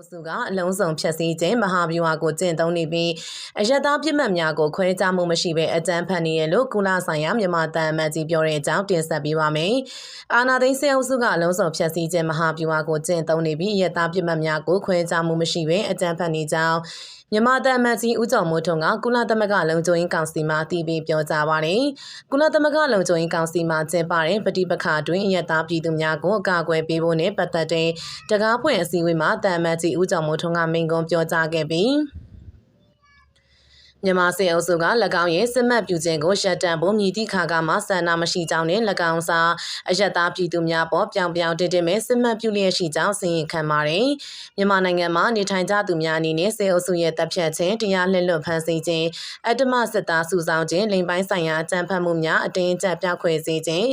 အုပ်စုကအလုံးစုံဖြတ်စည်းခြင်းမဟာဗျူဟာကိုကျင့်သုံးနေပြီးအယက်သားပြစ်မှတ်များကိုခွဲခြားမှုမရှိဘဲအကြမ်းဖက်နေရလို့ကုလဆိုင်ရာမြန်မာတန်အမတ်ကြီးပြောတဲ့အကြောင်းတင်ဆက်ပေးပါမယ်။အာနာသိန်းစေအုပ်စုကအလုံးစုံဖြတ်စည်းခြင်းမဟာဗျူဟာကိုကျင့်သုံးနေပြီးအယက်သားပြစ်မှတ်များကိုခွဲခြားမှုမရှိဘဲအကြမ်းဖက်နေကြောင်း မြန်မာတမန်ကြီးဦးကျော်မိုးထွန်းကကုလသမဂ္ဂလုံခြုံရေးကောင်စီမှတည်ပြီးပြောကြားပါတယ်။ကုလသမဂ္ဂလုံခြုံရေးကောင်စီမှကျင်းပတဲ့ပဋိပက္ခတွင်အယက်သားပြည်သူများကိုအကာအကွယ်ပေးဖို့နဲ့ပတ်သက်တဲ့တကားဖွင့်အစည်းအဝေးမှာတမန်ကြီးဦးကျော်မိုးထွန်းကမိန့်ခွန်းပြောကြားခဲ့ပြီး မြန်မာစေအုပ်စုက၎င်းရဲ့စစ်မှတ်ပြုခြင်းကိုရှက်တံဖို့မြည်သည့်ခါကမှဆန္ဒမရှိကြောင်းနဲ့၎င်းစာအယက်သားပြည်သူများပေါ်ပြောင်ပြောင်တင်းတင်းမဲ့စစ်မှတ်ပြုလျက်ရှိကြောင်းစီရင်ခံပါတယ်။မြန်မာနိုင်ငံမှာနေထိုင်ကြသူများအနေနဲ့စေအုပ်စုရဲ့တပ်ဖြတ်ခြင်းတရားလက်လွတ်ဖမ်းဆီးခြင်းအတ္တမစစ်သားစုဆောင်ခြင်းလိမ်ပိုင်းဆိုင်ရာအကြမ်းဖက်မှုများအတင်းအကျပ်ပြောက်ခွဲစေခြင်း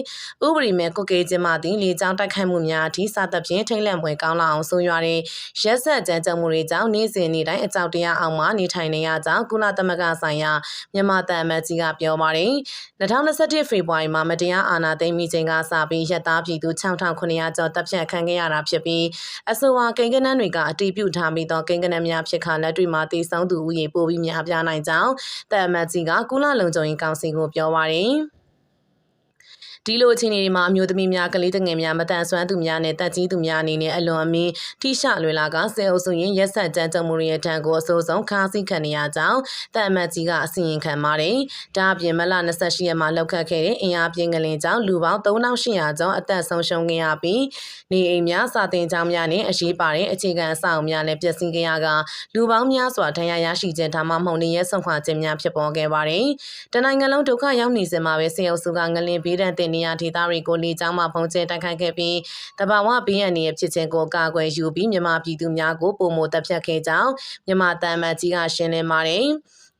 ဥပဒေမဲ့ကုတ်ကေးခြင်းမှသည်လေကြောင်းတိုက်ခိုက်မှုများအထိစသဖြင့်ထိတ်လန့်ပွဲကောင်းလာအောင်ဆိုရွာတဲ့ရက်ဆက်ကြမ်းကြုတ်မှုတွေကြောင့်နေ့စဉ်နေ့တိုင်းအကြောက်တရားအောင်မှနေထိုင်နေရကြောင်းကုလသမဂ္ဂဆိုင်ရာမြန်မာတန်အမတ်ကြီးကပြောပါတယ်2021ဖေဖော်ဝါရီမှာမတရားအာဏာသိမ်းမိချိန်ကစပြီးရက်သားပြည်သူ6900ကျော်တပ်ဖြတ်ခံခဲ့ရတာဖြစ်ပြီးအဆိုပါကိန်းကနန်းတွေကအတီးပြုထားပြီးသောကိန်းကနန်းများဖြစ်ခါလက်တွေမှာတည်ဆုံသူဦးရေပိုပြီးများပြားနိုင်ကြောင်းတန်အမတ်ကြီးကကုလလုံခြုံရေးကောင်စီကိုပြောပါတယ် ဒီလိုအခြေအနေတွေမှာအမျိုးသမီးများကလေးငယ်များမတန်ဆွမ်းသူများနဲ့တက်ကြီးသူများအနေနဲ့အလွန်အမင်းထိရှလွယ်လာကဆဲအုပ်စုရင်ရက်ဆက်ကြမ်းကြုတ်မှုတွေရဲ့တန်ကိုအဆိုးဆုံးခါးစီးခံနေရကြောင်းတန်အမတ်ကြီးကအစီရင်ခံပါတယ်။ဒါအပြင်မလ28ရက်မှာလောက်ခတ်ခဲ့တဲ့အင်အားပြင်းကလေးကြောင့်လူပေါင်း3800ကျော်အသက်ဆုံးရှုံးခဲ့ရပြီးနေအိမ်များစာတင်ကျောင်းများနဲ့အရေးပါတဲ့အခြေခံအဆောက်အအုံများလည်းပျက်စီးခဲ့ရကလူပေါင်းများစွာဒဏ်ရာရရှိခြင်းဒါမှမဟုတ်နေရဲဆုံးခွာခြင်းများဖြစ်ပေါ်ခဲ့ပါတယ်။တနိုင်ငံလုံးဒုက္ခရောက်နေစဉ်မှာပဲဆဲအုပ်စုကငလင်ဘေးဒဏ်တင်နေရဒေသတွေကိုလေကြောင်းမှပုံကျဲတိုက်ခိုက်ခဲ့ပြီးတဘာဝဘေးရန်ရဲ့ဖြစ်ခြင်းကိုကာကွယ်ယူပြီးမြန်မာပြည်သူများကိုပုံမတပ်ဖြတ်ခဲ့ကြောင်းမြန်မာတမ်းမတ်ကြီးကရှင်းလင်းပါတယ်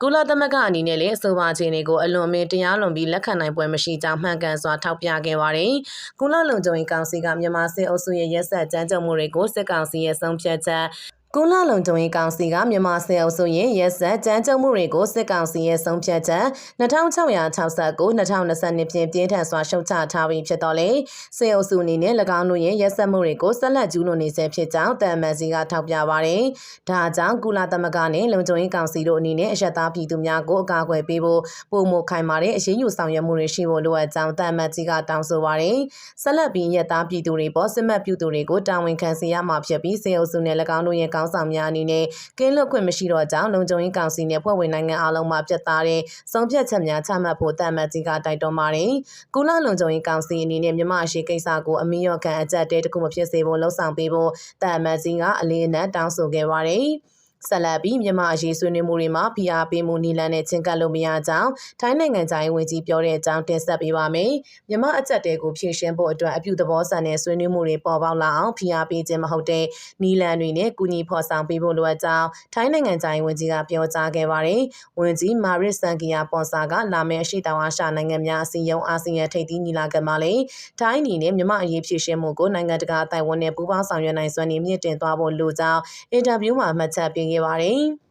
ကုလသမဂ္ဂအနေနဲ့လည်းအဆိုပါခြေအနေကိုအလွန်အမင်းတရားလွန်ပြီးလက်ခံနိုင်ပွဲမရှိကြောင်းမှန်ကန်စွာထောက်ပြခဲ့ပါတယ်။ကုလလုံခြုံရေးကောင်စီကမြန်မာစစ်အုပ်စုရဲ့ရက်ဆက်ကြမ်းကြုတ်မှုတွေကိုစစ်ကောင်စီရဲ့ဆုံးဖြတ်ချက် ကုလလုံခြုံရေးကောင်စီကမြန်မာဆယ်အုပ်စုရဲ့ရက်ဆက်ကြမ်းကြုတ်မှုတွေကိုစစ်ကောင်စီရဲ့ဆုံးဖြတ်ချက်2669 2022ဖြင့်ပြင်းထန်စွာရှုတ်ချထားပြီးဖြစ်တော့လေဆယ်အုပ်စုအနေနဲ့၎င်းတို့ရဲ့ရက်ဆက်မှုတွေကိုဆက်လက်ကျူးလွန်နေဆဲဖြစ်ကြောင်းတန်မန်စီကထောက်ပြပါတယ်။ဒါကြောင့်ကုလသမဂ္ဂနဲ့လုံခြုံရေးကောင်စီတို့အနေနဲ့အယက်သားပြည်သူများကိုအကာအကွယ်ပေးဖို့ပုံမခိုင်မာတဲ့အရေးယူဆောင်ရွက်မှုတွေရှိဖို့လိုအပ်ကြောင်းတန်မန်ကြီးကတောင်းဆိုပါတယ်။ဆက်လက်ပြီးရက်သားပြည်သူတွေပေါ်စစ်မှတ်ပြုသူတွေကိုတာဝန်ခံစေရမှာဖြစ်ပြီးဆယ်အုပ်စုနဲ့၎င်းတို့ရဲ့ကောင်းဆောင်များအနေနဲ့ကင်းလွတ်ခွင့်မရှိတော့ကြောင်းလုံခြုံရေးကောင်စီနဲ့ဖွဲ့ဝင်နိုင်ငံအလုံးမှာပြတ်သားတဲ့ဆုံးဖြတ်ချက်များချမှတ်ဖို့တမတ်ကြီးကတိုက်တွန်းပါတယ်။ကုလလုံခြုံရေးကောင်စီအနေနဲ့မြန်မာရှိကိစ္စကိုအမီရော့ခံအကြက်တဲတခုမဖြစ်စေဖို့လှုံ့ဆော်ပေးဖို့တမတ်ကြီးကအလေးအနက်တောင်းဆိုခဲ့ပါတယ်။ ဆက်လက်ပြီးမြန်မာအရေးဆွေးနွေးမှုတွေမှာဖိအားပေးမှုနီလန်နဲ့ချင်းကပ်လို့မရကြောင်းထိုင်းနိုင်ငံသားဝင်ကြီးပြောတဲ့အကြောင်းတင်ဆက်ပေးပါမယ်။မြန်မာအကြက်တဲကိုဖြည့်ရှင်းဖို့အတွက်အပြုသဘောဆန်တဲ့ဆွေးနွေးမှုတွေပေါ်ပေါက်လာအောင်ဖိအားပေးခြင်းမဟုတ်တဲ့နီလန်တွေနဲ့ကူညီဖော်ဆောင်ပေးဖို့လိုအပ်ကြောင်းထိုင်းနိုင်ငံသားဝင်ကြီးကပြောကြားခဲ့ပါတယ်။ဝင်ကြီးမာရစ်ဆန်ကီယာပွန်ဆာကလာမယ့်အရှိတောင်အာရှနိုင်ငံများအစည်းအရုံးအာဆီယံထိပ်သီးညီလာခံမှာလည်းထိုင်းအနေနဲ့မြန်မာအရေးဖြည့်ရှင်းမှုကိုနိုင်ငံတကာအတိုင်းဝန်နဲ့ပူးပေါင်းဆောင်ရွက်နိုင်စွမ်းနဲ့မြင့်တင်သွားဖို့လိုကြောင်းအင်တာဗျူးမှာမှတ်ချက်ပေးခဲ့ပါတယ်။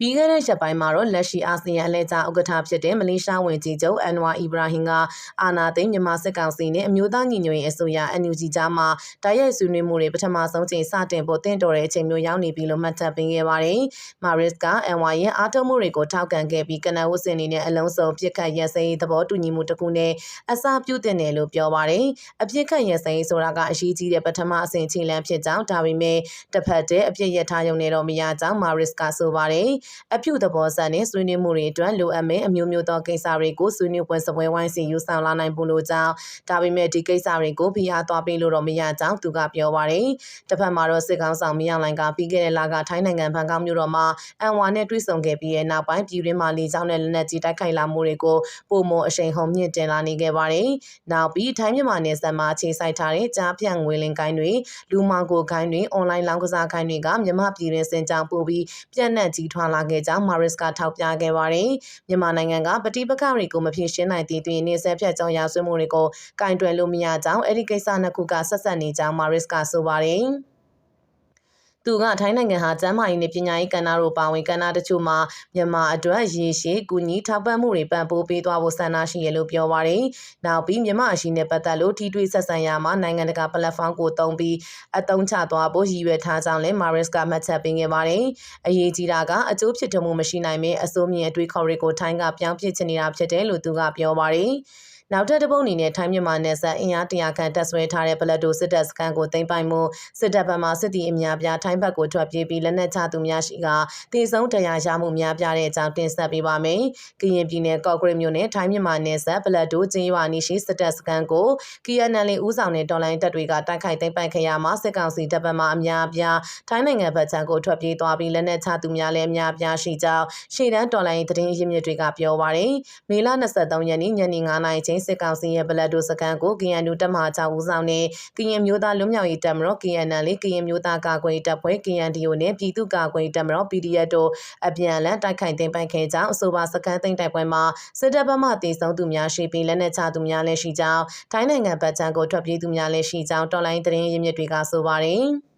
ပြီးခဲ့တဲ့ရက်ပိုင်းမှာတော့လက်ရှိအာဆီယံအလဲကျဥက္ကဋ္ဌဖြစ်တဲ့မလေးရှားဝန်ကြီးချုပ်အန်ဝါအီဘရာဟင်ကအာနာသိန်းမြန်မာစစ်ကောင်စီနဲ့အမျိုးသားညီညွတ်ရေးအစိုးရ NUG ကြားမှာတိုက်ရိုက်ဆွေးနွေးမှုတွေပထမဆုံးချိန်စတင်ဖို့တင့်တော်တဲ့အချိန်မျိုးရောက်နေပြီလို့မှတ်ချက်ပေးခဲ့ပါတယ်။မာရစ်ကအန်ဝါရဲ့အားထုတ်မှုတွေကိုထောက်ခံခဲ့ပြီးကနအဝတ်စင်နေနဲ့အလုံးစုံပြစ်ခတ်ရစဲရေးသဘောတူညီမှုတစ်ခုနဲ့အစာပြုတင်တယ်လို့ပြောပါတယ်။အပြစ်ခတ်ရစဲရေးဆိုတာကအရေးကြီးတဲ့ပထမအဆင့်ခြေလှမ်းဖြစ်ကြောင်းဒါပေမဲ့တစ်ဖက်တည်းအပြစ်ရထားရုံနဲ့တော့မရကြောင်းမာရစ်ကဆိုပါတယ်။အပြုသဘောဆန်နဲ့ဆွေးနွေးမှုတွေအတွက်လိုအပ်မယ့်အမျိုးမျိုးသောကိစ္စတွေကိုဆွေးနွေးပွဲစပွဲဝိုင်းစီယူဆောင်လာနိုင်ဖို့လိုကြောင်းဒါပေမဲ့ဒီကိစ္စတွေကိုဖိအားသွားပေးလို့တော့မရကြောင်းသူကပြောပါတယ်။တစ်ဖက်မှာတော့စစ်ကောင်းဆောင်မြောင်လိုင်ကပြီးခဲ့တဲ့လကထိုင်းနိုင်ငံဘန်ကောက်မြို့တော်မှာအန်ဝါနဲ့တွေ့ဆုံခဲ့ပြီးတဲ့နောက်ပိုင်းပြည်တွင်းမှာလေကြောင်းနဲ့လက်နက်ကြီးတိုက်ခိုက်လာမှုတွေကိုပုံမအရှိန်ဟုန်မြင့်တင်လာနေခဲ့ပါတယ်။နောက်ပြီးထိုင်းမြန်မာနယ်စပ်မှာခြေစိုက်ထားတဲ့ကြားပြန့်ငွေလင်ကိုင်းတွေလူမောင်ကိုကိုင်းတွေအွန်လိုင်းလောင်းကစားကိုင်းတွေကမြန်မာပြည်တွင်းစင်ကြောင်ပို့ပြီးပြန့်နှံ့ကြီးထွားလာခဲ့ကြောင်းမာရစ်ကထောက်ပြခဲ့ပါတယ်။မြန်မာနိုင်ငံကပဋိပက္ခတွေကိုမဖြေရှင်းနိုင်သည့်တွင်နေဆက်ဖြတ်ကြောင်းရာဆွေးမှုတွေကိုကင်တွယ်လို့မရကြောင်းအဲ့ဒီကိစ္စနှစ်ခုကဆက်ဆက်နေကြောင်းမာရစ်ကဆိုပါတယ်။ သူကထိုင်းနိုင်ငံဟာကျန်းမာရေးနဲ့ပညာရေးကဏ္ဍတို့ပါဝင်ကဏ္ဍတချို့မှာမြန်မာအတွက်ရေရှည်ကူညီထောက်ပံ့မှုတွေပံ့ပိုးပေးသွားဖို့ဆန္ဒရှိရလို့ပြောပါတယ်။နောက်ပြီးမြန်မာအရှိနဲ့ပတ်သက်လို့ထိတွေ့ဆက်ဆံရမှာနိုင်ငံတကာပလက်ဖောင်းကိုတုံးပြီးအသုံးချသွားဖို့ရည်ရွယ်ထားကြောင်းလည်း Maris ကမှတ်ချက်ပေးခဲ့ပါတယ်။အရေးကြီးတာကအကျိုးဖြစ်ထွန်းမှုမရှိနိုင်မင်းအစိုးမြင်အတွေ့ခေါ်တွေကိုထိုင်းကပြောင်းပြစ်ချင်နေတာဖြစ်တယ်လို့သူကပြောပါတယ်။ နောက်ထပ်တစ်ပုတ်အနေနဲ့ထိုင်းမြန်မာနယ်စပ်အင်အားတရာခန့်တပ်ဆွဲထားတဲ့ဗလက်ဒိုစစ်တပ်စခန်းကိုသိမ်းပိုက်မှုစစ်တပ်ဘက်မှစစ်တီအများပြားထိုင်းဘက်ကိုထွက်ပြေးပြီးလက်နက်ချသူများရှိကတည်ဆုံးတရားရမှုများပြတဲ့အကြောင်းတင်ဆက်ပေးပါမယ်။ကရင်ပြည်နယ်ကော့ဂရိတ်မြို့နယ်ထိုင်းမြန်မာနယ်စပ်ဗလက်ဒိုကျင်းရွာနီရှိစစ်တပ်စခန်းကို KNL ဦးဆောင်တဲ့တော်လိုင်းတပ်တွေကတိုက်ခိုက်သိမ်းပိုက်ခဲ့ရမှာစစ်ကောင်စီတပ်ဘက်မှအများပြားထိုင်းနိုင်ငံဘက်ခြမ်းကိုထွက်ပြေးသွားပြီးလက်နက်ချသူများလည်းအများပြားရှိကြောင်းရှေ့တန်းတော်လိုင်းသတင်းရင်းမြစ်တွေကပြောပါရယ်။မေလ23ရက်နေ့ညနေ9:00နာရီချိန်စစ်ကောင်စီရဲ့ဗလက်ဒိုစကန်ကို KNU တပ်မဟာ6ဦးဆောင်နဲ့ကရင်မျိုးသားလွတ်မြောက်ရေးတပ်မတော် KNL ကရင်မျိုးသားကာကွယ်တပ်ဖွဲ့ KNDO နဲ့ပြည်သူ့ကာကွယ်တပ်မတော် PDF တို့အပြန်အလှန်တိုက်ခိုက်သိမ်းပိုက်ခဲ့ကြောင်းအဆိုပါစကန်သိမ်းတိုက်ပွဲမှာစစ်တပ်ဘက်မှတည်ဆုံသူများရှိပြီးလက်နက်ချသူများလည်းရှိကြောင်းထိုင်းနိုင်ငံဗတ်ချန်ကိုထွက်ပြေးသူများလည်းရှိကြောင်းတော်လိုင်းသတင်းရင်းမြစ်တွေကဆိုပါတယ်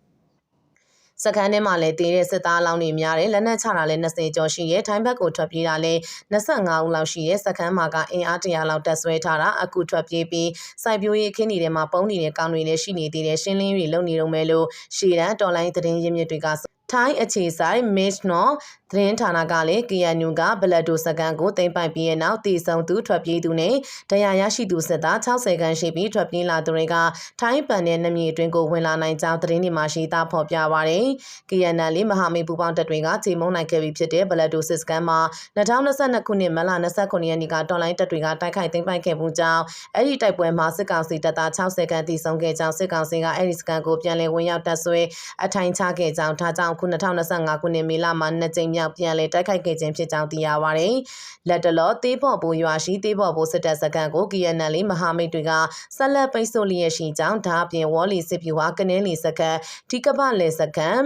စကန်ထဲမှာလည်းတည်တဲ့စစ်သားလောင်းတွေများတယ်လက်နက်ချတာလည်း20ကျော်ရှိရဲထိုင်းဘက်ကိုထွက်ပြေးတာလည်း25ဦးလောက်ရှိရဲစကန်မှာကအင်အား100လောက်တက်ဆွဲထားတာအခုထွက်ပြေးပြီးစိုက်ပျိုးရေးခင်းတွေထဲမှာပုံးနေတဲ့ကောင်တွေလည်းရှိနေသေးတယ်ရှင်းလင်းတွေလုပ်နေတော့မယ်လို့ရှေ့တန်းတော်လိုင်းသတင်းရင်းမြစ်တွေက ထိုင်းအခြေဆိုင် Miss နော်သတင်းဌာနကလည်း KNU ကဘလက်ဒိုစကန်ကိုတင်ပိုက်ပြီးတဲ့နောက်တည်ဆုံသူထွက်ပြေးသူနဲ့တရားရရှိသူစစ်သား60ခန်းရှိပြီးထွက်ပြေးလာသူတွေကထိုင်းပန်တဲ့နှမြေအတွင်းကိုဝင်လာနိုင်ကြောင်းသတင်းတွေမှာရှိသားဖော်ပြပါရယ် KNL မဟာမိတ်ပူပေါင်းတပ်တွေကချိန်မုံနိုင်ခဲ့ပြီးဖြစ်တဲ့ဘလက်ဒိုစစ်စကန်မှာ2022ခုနှစ်မလ29ရက်နေ့ကတော်လိုင်းတပ်တွေကတိုက်ခိုက်သိမ်းပိုက်ခဲ့မှုကြောင့်အဲ့ဒီတိုက်ပွဲမှာစစ်ကောင်စီတပ်သား60ခန်းတည်ဆုံခဲ့ကြောင်းစစ်ကောင်စီကအဲ့ဒီစကန်ကိုပြန်လည်ဝင်ရောက်တပ်ဆွဲအထိုင်ချခဲ့ကြောင်းဒါကြောင့်ခု2025ခုနှစ်မေလမှာနှစ်ကြိမ်မြောက်ပြန်လည်တိုက်ခိုက်ခဲ့ခြင်းဖြစ်ကြောင်းသိရပါတယ်။လက်တလောသေးပေါ်ဘူရွာရှိသေးပေါ်ဘူစစ်တပ်စခန်းကို KNL မဟာမိတ်တွေကဆက်လက်ပိတ်ဆို့လျက်ရှိကြောင်းဒါအပြင်ဝေါ်လီစစ်ပြူဟာကနင်းလီစခန်းထိကပလေစခန်း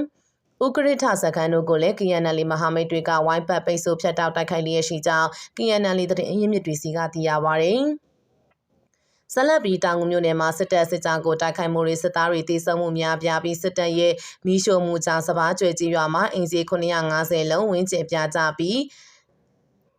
ဥကရထစခန်းတို့ကိုလည်း KNL မဟာမိတ်တွေကဝိုင်းပတ်ပိတ်ဆို့ဖျက်တောက်တိုက်ခိုက်လျက်ရှိကြောင်း KNL သတင်းအရင်းမြစ်တွေစီကသိရပါဗျ။ ဆလတ်ဘီတောင်ငူမြို့နယ်မှာစစ်တပ်စစ်ကြောင်းကိုတိုက်ခိုက်မှုတွေစစ်သားတွေတေဆုံးမှုများပြားပြီးစစ်တပ်ရဲ့မီးရှို့မှုကြောင့်စပားကျွဲကြီးရွာမှာအင်စီ950လုံးဝန်းကျင်ပြကြပြီး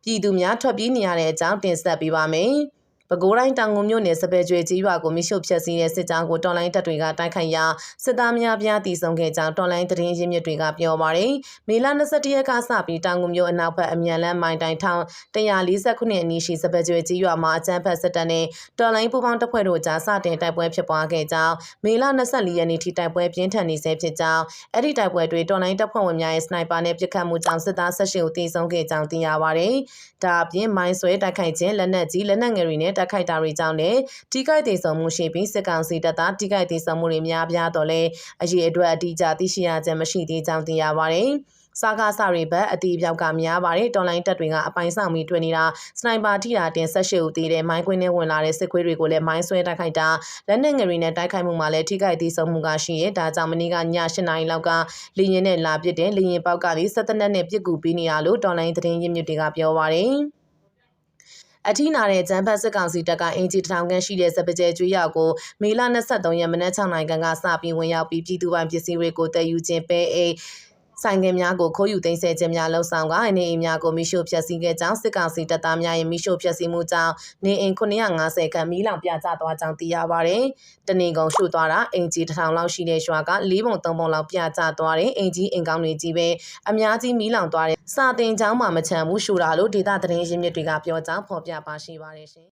ပြည်သူများထွက်ပြေးနေရတဲ့အကြောင်းတင်ဆက်ပေးပါမယ်။ ပဲခူးတိုင်းတောင်ငူမြို့နယ်စပယ်ကျွေကြီးရွာကိုမိရှုဖျက်ဆီးတဲ့စစ်ကြောင်းကိုတော်လိုင်းတပ်တွေကတိုက်ခိုက်ရာစစ်သားများပြားတည်ဆုံခဲ့ကြောင်းတော်လိုင်းသတင်းရင်းမြစ်တွေကပြောပါတယ်။မေလ22ရက်ကစပြီးတောင်ငူမြို့အနောက်ဘက်အမြန်လမ်းမိုင်တိုင်ထောင်140ခုနှစ်အနီးရှိစပယ်ကျွေကြီးရွာမှာအကြမ်းဖက်စစ်တပ်နဲ့တော်လိုင်းပူပေါင်းတပ်ဖွဲ့တို့ကြားစတင်တိုက်ပွဲဖြစ်ပွားခဲ့ကြောင်းမေလ24ရက်နေ့ထိတိုက်ပွဲပြင်းထန်နေဆဲဖြစ်ကြောင်းအဲ့ဒီတိုက်ပွဲတွေတော်လိုင်းတပ်ဖွဲ့ဝင်များရဲ့စနိုက်ပါနဲ့ပစ်ခတ်မှုကြောင့်စစ်သား18ဦးသေဆုံးခဲ့ကြောင်းသိရပါတယ်။ဒါအပြင်မိုင်းဆွဲတိုက်ခိုက်ခြင်းလက်နက်ကြီးလက်နက်ငယ်တွေနဲ့တိုက်ခိုက်တာတွေကြောင့်လည်းထိခိုက်ဒေဆုံးမှုရှိပြီးစစ်ကောင်စီတပ်သားထိခိုက်ဒေဆုံးမှုတွေများပြားတော့လဲအရေးအတွက်အတိအကျသိရှိရခြင်းမရှိသေးကြောင်းသိရပါတယ်။စာကားစာတွေဘက်အတီးပြောက်ကများပါတယ်တော်လိုင်းတပ်တွေကအပိုင်းဆောင်ပြီးတွေ့နေတာစနိုက်ပါထိတာတင်ဆက်ရှိဦးသေးတယ်မိုင်းခွင်းနဲ့ဝင်လာတဲ့စစ်ခွေးတွေကိုလည်းမိုင်းဆွဲတိုက်ခိုက်တာလက်နက်ငယ်တွေနဲ့တိုက်ခိုက်မှုမှာလည်းထိခိုက်သေးဆုံးမှုကရှိရဲဒါကြောင့်မနေ့ကည8နာရီလောက်ကလေရင်နဲ့လာပစ်တဲ့လေရင်ပေါက်ကနေစက်တနက်နဲ့ပြစ်ကူပေးနေတာလို့တော်လိုင်းသတင်းရင်းမြစ်တွေကပြောပါတယ်။ အထီးနာတဲ့ဂျမ်ဘတ်စစ်ကောင်စီတပ်ကအင်ဂျီတထောင်ခန့်ရှိတဲ့စပကြဲကျွေးရောက်ကိုမေလ23ရက်မနက်6နာရီခန့်ကစပြီးဝင်ရောက်ပြီးပြည်သူ့ပိုင်ပစ္စည်းတွေကိုတည်ယူခြင်းပဲအိတ် ဆိုင်ငယ်များကိုခိုးယူသိမ်းဆည်းခြင်းများလှုံ့ဆော်ကနေအိမ်များကိုမိရှို့ဖျက်ဆီးခဲ့ကြောင်းစစ်ကောင်စီတပ်သားများရဲ့မိရှို့ဖျက်ဆီးမှုကြောင့်နေအိမ်950ခန့်မီးလောင်ပြကျသွားကြောင်းသိရပါတယ်။တနေကုန်ရှို့သွားတာအင်ဂျီတစ်ထောင်လောက်ရှိတဲ့ရွာက၄ပုံ၃ပုံလောက်ပြကျသွားတယ်။အင်ဂျီအိမ်ကောင်းတွေကြီးပဲအများကြီးမီးလောင်သွားတယ်။စာတင်ကျောင်းမှာမချမ်းဘူးရှို့တာလို့ဒေတာသတင်းရင်းမြစ်တွေကပြောကြောင်းဖော်ပြပါရှိပါတယ်ရှင်။